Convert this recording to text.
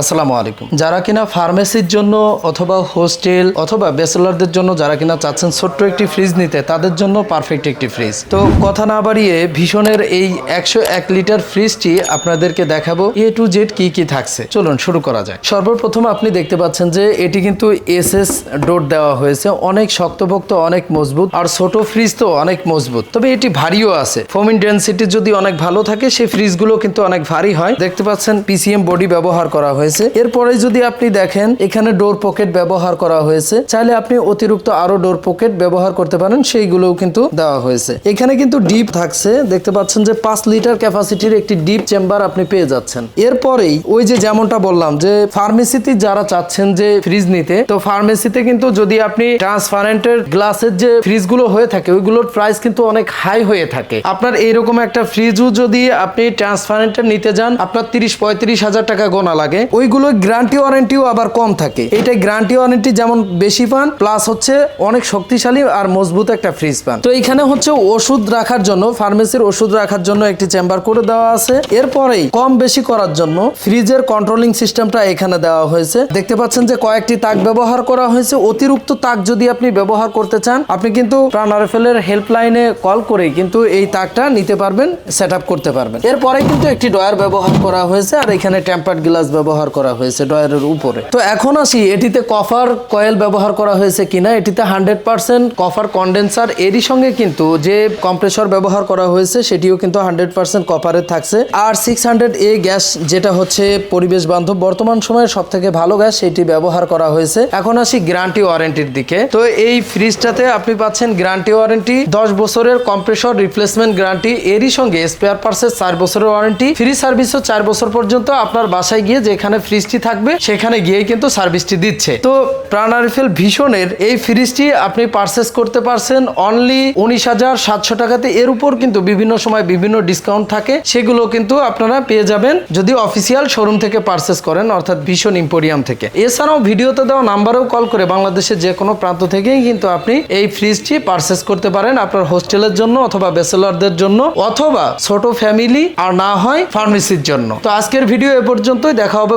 আসসালামু আলাইকুম। যারা কিনা ফার্মেসির জন্য অথবা হোস্টেল অথবা ব্যাচেলারদের জন্য যারা কিনা চাচ্ছেন ছোট্ট একটি ফ্রিজ নিতে, তাদের জন্য পারফেক্ট একটি ফ্রিজ। তো কথা না বাড়িয়ে ভীষণের এই একশো এক লিটার ফ্রিজটি আপনাদেরকে দেখাবো, এ টু জেড কি কি থাকছে। চলুন শুরু করা যায় সর্বপ্রথম আপনি দেখতে পাচ্ছেন যে এটি কিন্তু এস এস ডোর দেওয়া হয়েছে, অনেক শক্তপোক্ত, অনেক মজবুত, আর ছোট ফ্রিজ তো অনেক মজবুত। তবে এটি ভারীও আছে। ফোমিন ডেন্সিটি যদি অনেক ভালো থাকে সেই ফ্রিজগুলো কিন্তু অনেক ভারী হয়। দেখতে পাচ্ছেন, পিসিএম বডি ব্যবহার করা হয়েছে। এরপরে যদি আপনি দেখেন, এখানে ডোর পকেট ব্যবহার করা হয়েছে, চাইলে আপনি অতিরিক্ত আরও ডোর পকেট ব্যবহার করতে পারেন, সেইগুলোও কিন্তু দেওয়া হয়েছে। এখানে কিন্তু ডিপ থাকছে, দেখতে পাচ্ছেন যে পাঁচ লিটার ক্যাপাসিটির একটি ডিপ চেম্বার আপনি পেয়ে যাচ্ছেন। এরপরেই ওই যে যেমনটা বললাম যে ফার্মেসিতে যারা চাচ্ছেন যে ফ্রিজ নিতে, তো ফার্মেসিতে কিন্তু যদি আপনি ট্রান্সপারেন্টের গ্লাসের যে ফ্রিজগুলো হয়ে থাকে, ওইগুলোর প্রাইস কিন্তু অনেক হাই হয়ে থাকে। আপনার এইরকম একটা ফ্রিজও যদি আপনি ট্রান্সপারেন্টের নিতে যান, আপনার তিরিশ পঁয়ত্রিশ হাজার টাকা গোনা লাগে। ওইগুলো গ্যারান্টি ওয়ারেন্টিও আবার কম থাকে। এটা গ্যারান্টি ওয়ারেন্টি যেমন বেশি পান প্লাস হচ্ছে অনেক শক্তিশালী আর মজবুত একটা ফ্রিজ পান। তো এখানে হচ্ছে ওষুধ রাখার জন্য ফার্মেসির ওষুধ রাখার জন্য একটি চেম্বার করে দেওয়া আছে। এরপরেই কম বেশি করার জন্য ফ্রিজের কন্ট্রোলিং সিস্টেমটা এখানে দেওয়া হয়েছে। দেখতে পাচ্ছেন যে কয়েকটি তাক ব্যবহার করা হয়েছে। অতিরিক্ত তাক যদি আপনি ব্যবহার করতে চান, আপনি কিন্তু প্রাণ আরএফএলের হেল্পলাইনে কল করে কিন্তু এই তাকটা নিতে পারবেন সেট করতে পারবেন। এরপরে কিন্তু একটি ডয়ার ব্যবহার করা হয়েছে, আর এখানে টেম্পার্ড গ্লাস ব্যবহার করা হয়েছে ডয়ারের উপরে। তো এখন আসি, এটিতে কফার কয়েল ব্যবহার করা হয়েছে কিনা? এটিতে হান্ড্রেড পার্সেন্ট কফার কন্ডেন্সার, এরই সঙ্গে কিন্তু যে কম্প্রেসর ব্যবহার করা হয়েছে, সেটিও কিন্তু হান্ড্রেড পার্সেন্ট কপারের থাকছে। আর সিক্স হান্ড্রেড এ গ্যাস, যেটা হচ্ছে পরিবেশ বান্ধব, বর্তমান সময়ে সব থেকে ভালো গ্যাস, সেটি ব্যবহার করা হয়েছে। এখন আসি গ্যারান্টি ওয়ারেন্টির দিকে। তো এই ফ্রিজটাতে আপনি পাচ্ছেন গ্যারান্টি ওয়ারেন্টি, দশ বছরের কম্প্রেসর রিপ্লেসমেন্ট গ্যারান্টি, এরই সঙ্গে স্পেয়ার পার্সের চার বছরের ওয়ারেন্টি, ফ্রি সার্ভিসও চার বছর পর্যন্ত আপনার বাসায় গিয়ে যেখানে ফ্রিজটি থাকবে, সেখানে গিয়ে কিন্তু সার্ভিসটি দিচ্ছে। তো প্রাণারিফেল ভীষণের এই ফ্রিজটি আপনি পারচেস করতে পারছেন অনলি উনিশ হাজার সাতশো টাকাতে। এর উপর কিন্তু বিভিন্ন সময় বিভিন্ন ডিসকাউন্ট থাকে। সেগুলো কিন্তু আপনারা পেয়ে যাবেন যদি অফিসিয়াল শোরুম থেকে পারচেস করেন, অর্থাৎ ভীষণ ইম্পোরিয়াম থেকে। এছাড়াও ভিডিওতে দেওয়া নাম্বারেও কল করে বাংলাদেশের যে কোনো প্রান্ত থেকেই কিন্তু আপনি এই ফ্রিজটি পারচেস করতে পারেন আপনার হোস্টেলের জন্য অথবা ব্যাচেলারদের জন্য, অথবা ছোট ফ্যামিলি আর না হয় ফার্মেসির জন্য। তো আজকের ভিডিও এ পর্যন্তই। দেখা হবে